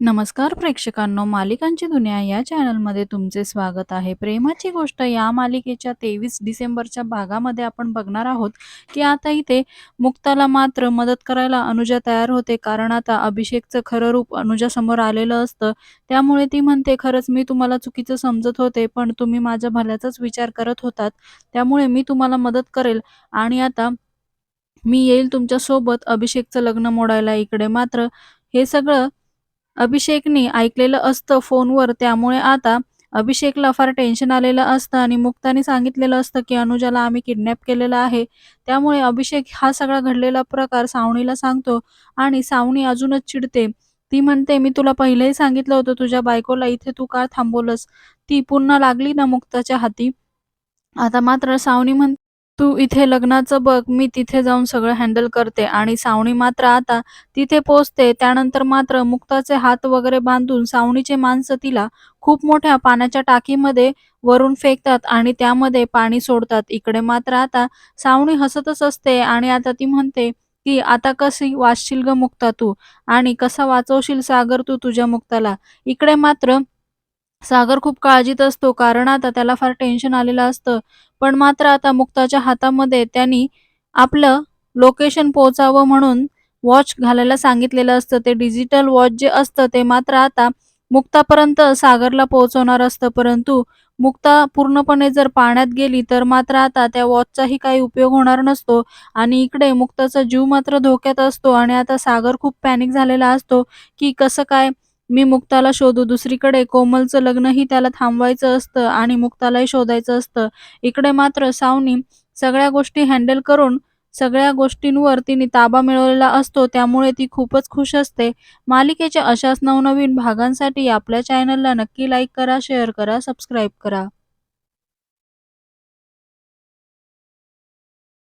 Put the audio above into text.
नमस्कार प्रेक्षकांनो, मालिकांची दुनिया या चॅनलमध्ये तुमचे स्वागत आहे. प्रेमाची गोष्ट या मालिकेच्या 23 डिसेंबरच्या भागामध्ये आपण बघणार आहोत, की आता इथे मुक्ताला मात्र मदत करायला अनुजा तयार होते. कारण आता अभिषेकचं खरं रूप अनुजासमोर आलेलं असतं. त्यामुळे ती म्हणते, "खरंच मी तुम्हाला चुकीचं समजत होते, पण तुम्ही माझ्या भल्याचाच विचार करत होतात. त्यामुळे मी तुम्हाला मदत करेल आणि आता मी येईल तुमच्यासोबत अभिषेकचं लग्न मोडायला." इकडे मात्र हे सगळं अभिषेकनी ऐकलेलं असतं फोनवर. त्यामुळे आता अभिषेकला फार टेन्शन आलेलं असतं आणि मुक्ताने सांगितलेलं असतं, की अनुजाला आम्ही किडनॅप केलेलं आहे. त्यामुळे अभिषेक हा सगळा घडलेला प्रकार सावनीला सांगतो आणि सावनी अजूनच चिडते. ती म्हणते, "मी तुला पहिलेही सांगितलं होतं तुझ्या बायकोला इथे तू का थांबवलंस? ती पुन्हा लागली ना मुक्ताच्या हाती." आता मात्र सावनी म्हणते, "तू इथे लग्नाचं बघ, मी तिथे जाऊन सगळं हँडल करते." आणि सावणी मात्र आता तिथे पोचते त्यानंतर मात्र मुक्ताचे हात वगैरे बांधून सावणीचे माणसं तिला खूप मोठ्या पाण्याच्या टाकीमध्ये वरून फेकतात आणि त्यामध्ये पाणी सोडतात. इकडे मात्र आता सावणी हसतच असते आणि आता ती म्हणते, की "आता कशी वाचशील ग मुक्ता तू आणि कसा वाचवशील सागर तू तुझ्या मुक्ताला?" इकडे मात्र सागर खूप काळजीत असतो कारण आता त्याला फार टेन्शन आलेलं असतं. पण मात्र आता मुक्ताच्या हातामध्ये त्यांनी आपलं लोकेशन पोहोचावं म्हणून वॉच घालायला सांगितलेलं असतं. ते डिजिटल वॉच जे असतं ते मात्र आता मुक्तापर्यंत सागरला पोहोचवणार असतं. परंतु मुक्ता पूर्णपणे जर पाण्यात गेली तर मात्र आता त्या वॉचचाही काही उपयोग होणार नसतो आणि इकडे मुक्ताचा जीव मात्र धोक्यात असतो आणि आता सागर खूप पॅनिक झालेला असतो, की कसं काय मी मुक्ताला शोधू. दुसरीकडे कोमलचं लग्नही त्याला थांबवायचं असतं आणि मुक्तालाही शोधायचं असतं. इकडे मात्र सावनी सगळ्या गोष्टी हँडल करून सगळ्या गोष्टींवर तिने ताबा मिळवलेला असतो. त्यामुळे ती खूपच खुश असते. मालिकेच्या अशाच नवनवीन भागांसाठी आपल्या चॅनलला नक्की लाईक करा, शेअर करा, सबस्क्राईब करा.